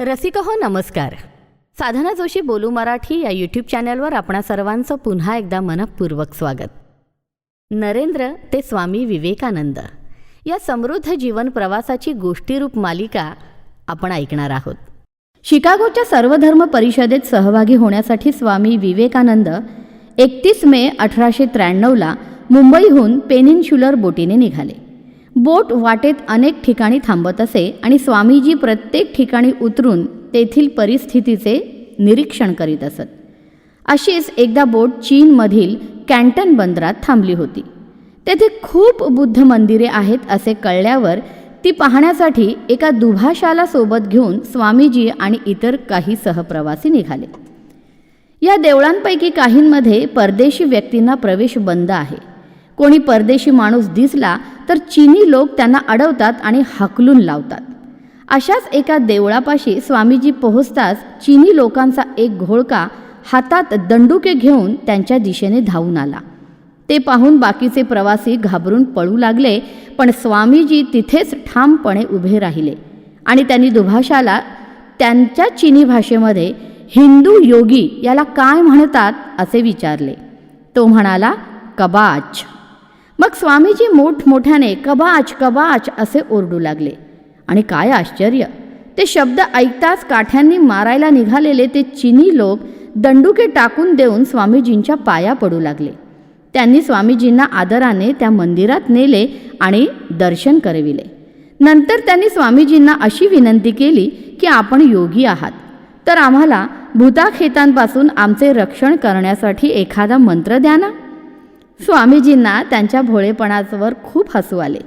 रसिक हो नमस्कार. साधना जोशी बोलू मराठी या यूट्यूब चॅनलवर आपणा सर्वांचं पुन्हा एकदा मनपूर्वक स्वागत. नरेंद्र ते स्वामी विवेकानंद. या समृद्ध जीवन प्रवासाची गोष्टीरूप मालिका आपण ऐकणार आहोत. शिकागोच्या सर्वधर्म परिषदेत सहभागी होण्यासाठी स्वामी विवेकानंद एकतीस मे अठराशे त्र्याण्णवला मुंबईहून पेनिन्शुलर बोटीने निघाले. बोट वाटेत अनेक ठिकाणी थांबत असे आणि स्वामीजी प्रत्येक ठिकाणी उतरून तेथील परिस्थितीचे निरीक्षण करीत असत. अशीच एकदा बोट चीनमधील कॅन्टन बंदरात थांबली होती. तेथे खूप बुद्ध मंदिरे आहेत असे कळल्यावर ती पाहण्यासाठी एका दुभाषाला सोबत घेऊन स्वामीजी आणि इतर काही सहप्रवासी निघाले. या देवळांपैकी काहींमध्ये परदेशी व्यक्तींना प्रवेश बंद आहे. कोणी परदेशी माणूस दिसला तर चीनी लोक त्यांना अडवतात आणि हाकलून लावतात. अशाच एका देवळापाशी स्वामीजी पोहोचताच चीनी लोकांचा एक घोळका हातात दंडुके घेऊन त्यांच्या दिशेने धावून आला. ते पाहून बाकीचे प्रवासी घाबरून पळू लागले पण स्वामीजी तिथेच ठामपणे उभे राहिले आणि त्यांनी दुभाषाला त्यांच्या चिनी भाषेमध्ये हिंदू योगी याला काय म्हणतात? असे विचारले. तो म्हणाला कबाच. मग स्वामीजी मोठमोठ्याने कबाच कबाच असे ओरडू लागले. आणि काय आश्चर्य! ते शब्द ऐकताच काठ्यांनी मारायला निघालेले ते चिनी लोक दंडुके टाकून देऊन स्वामीजींच्या पाया पडू लागले. त्यांनी स्वामीजींना आदराने त्या मंदिरात नेले आणि दर्शन करविले. नंतर त्यांनी स्वामीजींना अशी विनंती केली की आपण योगी आहात. तर आम्हाला भूताखेतांपासून आमचे रक्षण करण्यासाठी एखादा मंत्र द्या ना. स्वामीजींना त्यांच्या भोळेपणावर खूप हसू आले.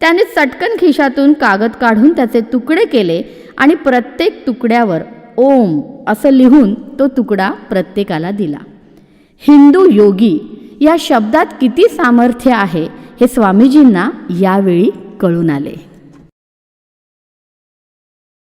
त्याने चटकन खिशातून कागद काढून त्याचे तुकडे केले आणि प्रत्येक तुकड्यावर ओम असं लिहून तो तुकडा प्रत्येकाला दिला. हिंदू योगी या शब्दात किती सामर्थ्य आहे हे स्वामीजींना यावेळी कळून आले.